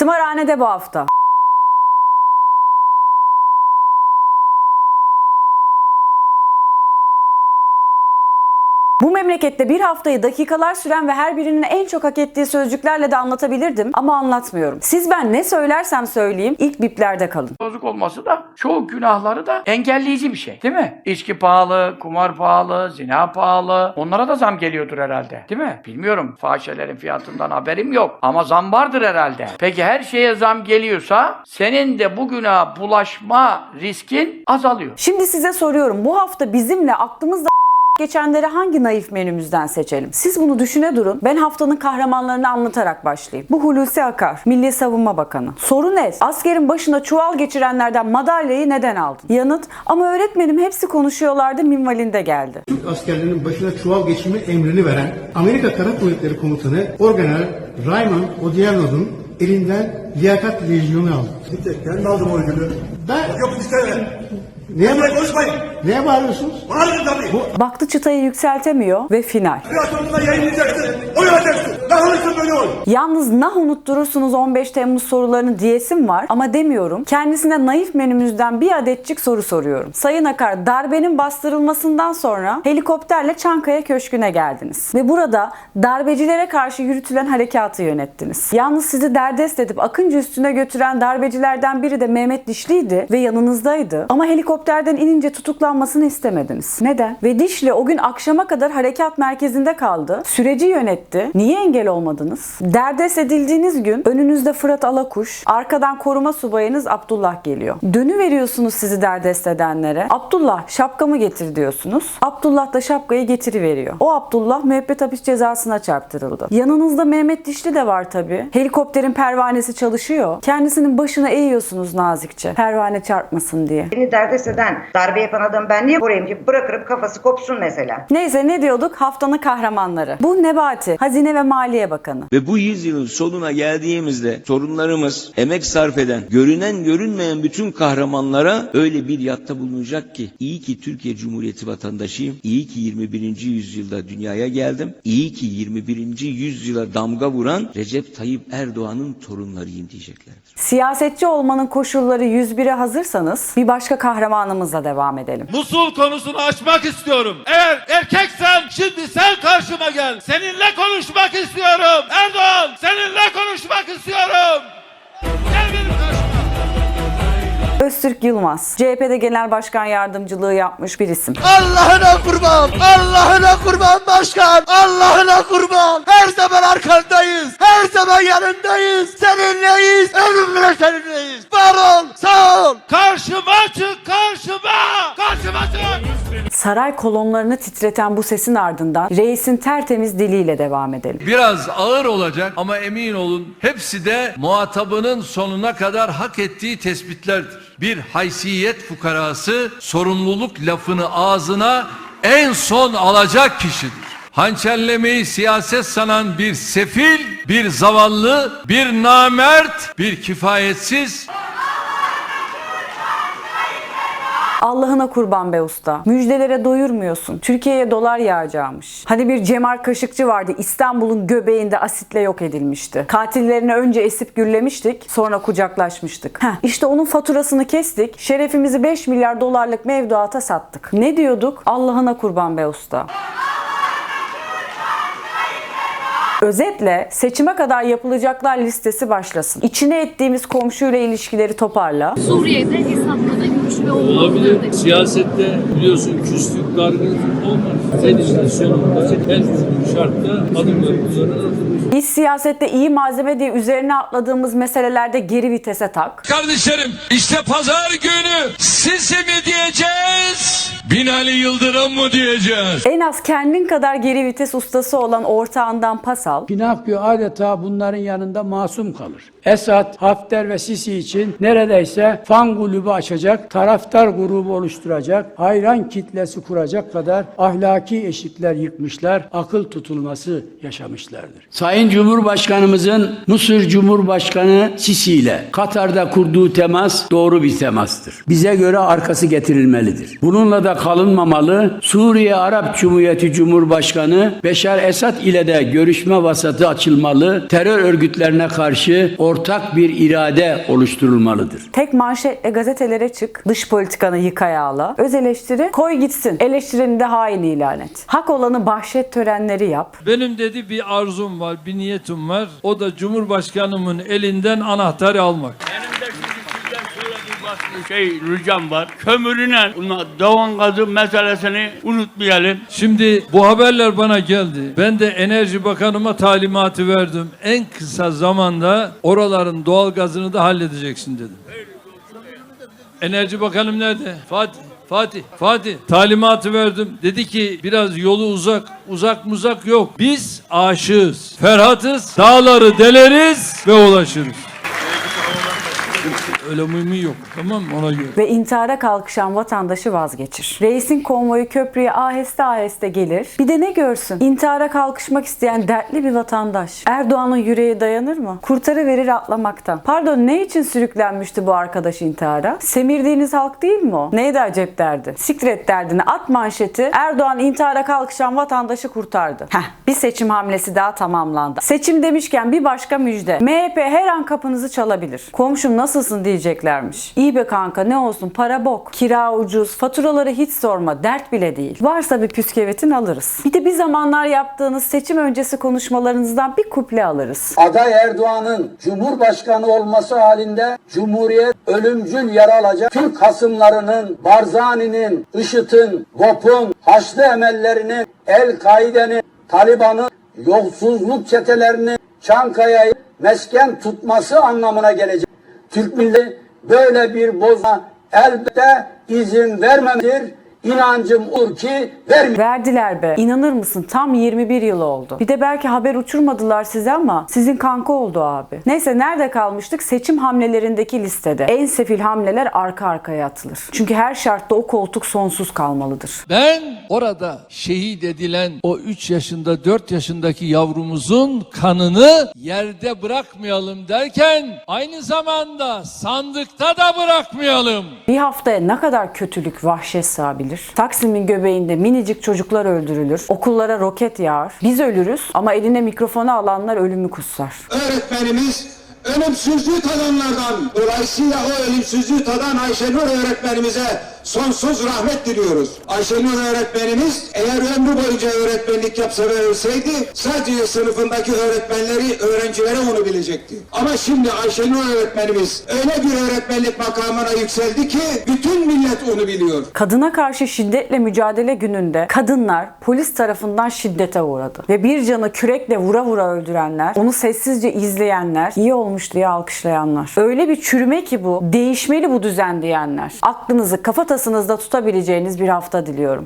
Tımarhanede bu hafta. Bu memlekette bir haftayı dakikalar süren ve her birinin en çok hak ettiği sözcüklerle de anlatabilirdim ama anlatmıyorum. Siz ben ne söylersem söyleyeyim ilk biplerde kalın. Bozuk olması da çoğu günahları da engelleyici bir şey. Değil mi? İçki pahalı, kumar pahalı, zina pahalı. Onlara da zam geliyordur herhalde. Değil mi? Bilmiyorum. Fahişelerin fiyatından haberim yok. Ama zam vardır herhalde. Peki her şeye zam geliyorsa senin de bu günaha bulaşma riskin azalıyor. Şimdi size soruyorum bu hafta bizimle aklımızda geçenleri hangi naif menümüzden seçelim? Siz bunu düşüne durun. Ben haftanın kahramanlarını anlatarak başlayayım. Bu Hulusi Akar, Milli Savunma Bakanı. Soru ne? Askerin başına çuval geçirenlerden madalyayı neden aldın? Yanıt, ama öğretmenim hepsi konuşuyorlardı minvalinde geldi. Türk askerlerinin başına çuval geçirme emrini veren Amerika Kara Kuvvetleri Komutanı Orgeneral Raymond Odierno'nun elinden liyakat lejyonu aldı. Bir tek ben aldım o ödülü. Ben Yok istemem. neye, Emre bağır- konuşmayın. Neye bağırıyorsunuz? Bağırın tabii. Baktı çıtayı yükseltemiyor ve final. Platformda yayınlayacaksın. Oy alacaksın. Ne alırsan böyle oy. Yalnız nah unutturursunuz 15 Temmuz sorularını diyesim var ama demiyorum. Kendisine naif menümüzden bir adetçik soru soruyorum. Sayın Akar darbenin bastırılmasından sonra helikopterle Çankaya Köşkü'ne geldiniz. Ve burada darbecilere karşı yürütülen harekatı yönettiniz. Yalnız sizi derdest edip Akıncı üstüne götüren darbecilerden biri de Mehmet Dişli'ydi ve yanınızdaydı. Ama helikopterden inince tutuklanmasını istemediniz. Neden? Ve Dişli o gün akşama kadar harekat merkezinde kaldı. Süreci yönetti. Niye engel olmadınız? Derdest edildiğiniz gün önünüzde Fırat Alakuş, arkadan koruma subayınız Abdullah geliyor. Dönü veriyorsunuz sizi derdest edenlere. Abdullah şapkamı getir diyorsunuz. Abdullah da şapkayı getiriveriyor. O Abdullah müebbet hapis cezasına çarptırıldı. Yanınızda Mehmet Dişli de var tabi. Helikopterin pervanesi çalışıyor. Kendisinin başına eğiyorsunuz nazikçe. Pervane çarpmasın diye. Beni derdest eden, darbe yapan adam ben niye vurayım ki? Bırakırım kafası kopsun mesela. Neyse ne diyorduk? Haftanın kahramanları. Bu Nebati, Hazine ve Maliye Bakanı. Ve bu yüzyılın sonuna geldiğimizde sorunlarımız emek sarf eden, görünen görünmeyen bütün kahramanlara öyle bir yatta bulunacak ki iyi ki Türkiye Cumhuriyeti vatandaşıyım, iyi ki 21. yüzyılda dünyaya geldim, iyi ki 21. yüzyıla damga vuran Recep Tayyip Erdoğan'ın torunlarıyım diyeceklerdir. Siyasetçi olmanın koşulları 101'e hazırsanız bir başka kahramanımızla devam edelim. Musul konusunu açmak istiyorum. Eğer erkeksen şimdi sen karşıma gel. Seninle konuşmak istiyorum. Erdoğan seninle konuşmak istiyorum. Gel benim karşıma. Öztürk Yılmaz, CHP'de genel başkan yardımcılığı yapmış bir isim. Allah'ına kurban. Allah'ına kurban başkan. Allah'ına kurban. Her zaman arkandayız. Her zaman yanındayız. Seninleyiz. Ölümle seninleyiz. Var ol. Sağ ol. Karşıma çık karşıma. Saray kolonlarını titreten bu sesin ardından reisin tertemiz diliyle devam edelim. Biraz ağır olacak ama emin olun hepsi de muhatabının sonuna kadar hak ettiği tespitlerdir. Bir haysiyet fukarası sorumluluk lafını ağzına en son alacak kişidir. Hançerlemeyi siyaset sanan bir sefil, bir zavallı, bir namert, bir kifayetsiz Allah'ına kurban be usta. Müjdelere doyurmuyorsun. Türkiye'ye dolar yağacakmış. Hani bir Cemal Kaşıkçı vardı İstanbul'un göbeğinde asitle yok edilmişti. Katillerini önce esip gürlemiştik sonra kucaklaşmıştık. Heh, işte onun faturasını kestik. Şerefimizi 5 milyar dolarlık mevduata sattık. Ne diyorduk? Allah'ına kurban be usta. Özetle seçime kadar yapılacaklar listesi başlasın. İçine ettiğimiz komşuyla ilişkileri toparla. Suriye'de hesaplarda görüş ve Olabilir. olmaları Siyasette biliyorsun küslük, dargınlık olmaz. Eninde sonunda en uygun şartta adımlarımızı atılır. Biz siyasette iyi malzeme diye üzerine atladığımız meselelerde geri vitese tak. Kardeşlerim işte pazar günü Sisi mi diyeceğiz? Binali Yıldırım mı diyeceğiz? En az kendin kadar geri vites ustası olan ortağından pas al. Pinokyo adeta bunların yanında masum kalır. Esad, Hafter ve Sisi için neredeyse fan kulübü açacak, taraftar grubu oluşturacak, hayran kitlesi kuracak kadar ahlaki eşikler yıkmışlar, akıl tutulması yaşamışlardır. Sayın Cumhurbaşkanımızın Mısır Cumhurbaşkanı Sisi ile Katar'da kurduğu temas doğru bir temastır. Bize göre arkası getirilmelidir. Bununla da kalınmamalı. Suriye Arap Cumhuriyeti Cumhurbaşkanı Beşar Esad ile de görüşme vasatı açılmalı. Terör örgütlerine karşı ortak bir irade oluşturulmalıdır. Tek manşetle gazetelere çık, dış politikanı yık ayağla. Öz eleştiri koy gitsin, eleştireni de hain ilan et. Hak olanı bahşet törenleri yap. Benim dedi bir arzum var, bir niyetim var. O da Cumhurbaşkanımın elinden anahtarı almak. Benim de şimdi sizden şöyle bir başka şey ricam var. Kömürüne doğan gazı meselesini unutmayalım. Şimdi bu haberler bana geldi. Ben de Enerji Bakanıma talimatı verdim. En kısa zamanda oraların doğalgazını da halledeceksin dedim. Enerji Bakanım nerede? Fatih. Fatih, Fatih talimatı verdim. Dedi ki biraz yolu uzak, uzak muzak yok. Biz aşığız, ferhatız, dağları deleriz ve ulaşırız. Öyle yok. Tamam mı? Ona göre. Ve intihara kalkışan vatandaşı vazgeçir. Reisin konvoyu köprüye aheste aheste gelir. Bir de ne görsün? İntihara kalkışmak isteyen dertli bir vatandaş. Erdoğan'ın yüreği dayanır mı? Kurtarı verir atlamaktan. Pardon ne için sürüklenmişti bu arkadaş intihara? Semirdiğiniz halk değil mi o? Neydi acep derdi? Siktir et derdini at manşeti. Erdoğan intihara kalkışan vatandaşı kurtardı. Heh bir seçim hamlesi daha tamamlandı. Seçim demişken bir başka müjde. MHP her an kapınızı çalabilir. Komşum nasılsın diyeceklermiş. İyi be kanka ne olsun para bok. Kira ucuz. Faturaları hiç sorma. Dert bile değil. Varsa bir püskevetin alırız. Bir de bir zamanlar yaptığınız seçim öncesi konuşmalarınızdan bir kuple alırız. aday Erdoğan'ın Cumhurbaşkanı olması halinde Cumhuriyet ölümcül yara alacak. Türk hasımlarının, Barzani'nin, IŞİD'in, GOP'un, Haçlı emellerinin, El-Kaide'nin, Taliban'ın, yolsuzluk çetelerini Çankaya'yı mesken tutması anlamına gelecek. Türk milleti böyle bir bozma elbette izin vermemedir. İnancım odur ki vermeyecek. Verdiler be. İnanır mısın? Tam 21 yıl oldu. Bir de belki haber uçurmadılar size ama sizin kanka oldu abi. Neyse nerede kalmıştık? Seçim hamlelerindeki listede. En sefil hamleler arka arkaya atılır. Çünkü her şartta o koltuk sonsuz kalmalıdır. Ben orada şehit edilen o 3 yaşında 4 yaşındaki yavrumuzun kanını yerde bırakmayalım derken aynı zamanda sandıkta da bırakmayalım. Bir haftaya ne kadar kötülük, vahşet sığabilir? Taksim'in göbeğinde minicik çocuklar öldürülür. Okullara roket yağar. Biz ölürüz ama eline mikrofonu alanlar ölümü kutsar. Öğretmenimiz ölümsüzlüğü tadanlardan. Dolayısıyla o ölümsüzlüğü tadan Ayşenur öğretmenimize sonsuz rahmet diliyoruz. Ayşenur öğretmenimiz eğer ömrü boyunca öğretmenlik yapsa ve ölseydi sadece sınıfındaki öğretmenleri, öğrencilere onu bilecekti. Ama şimdi Ayşenur öğretmenimiz öyle bir öğretmenlik makamına yükseldi ki bütün millet onu biliyor. Kadına karşı şiddetle mücadele gününde kadınlar polis tarafından şiddete uğradı. Ve bir canı kürekle vura vura öldürenler, onu sessizce izleyenler, iyi olmuş diye alkışlayanlar. Öyle bir çürüme ki bu, değişmeli bu düzen diyenler. Aklınızı kafatasınızda tutabileceğiniz bir hafta diliyorum.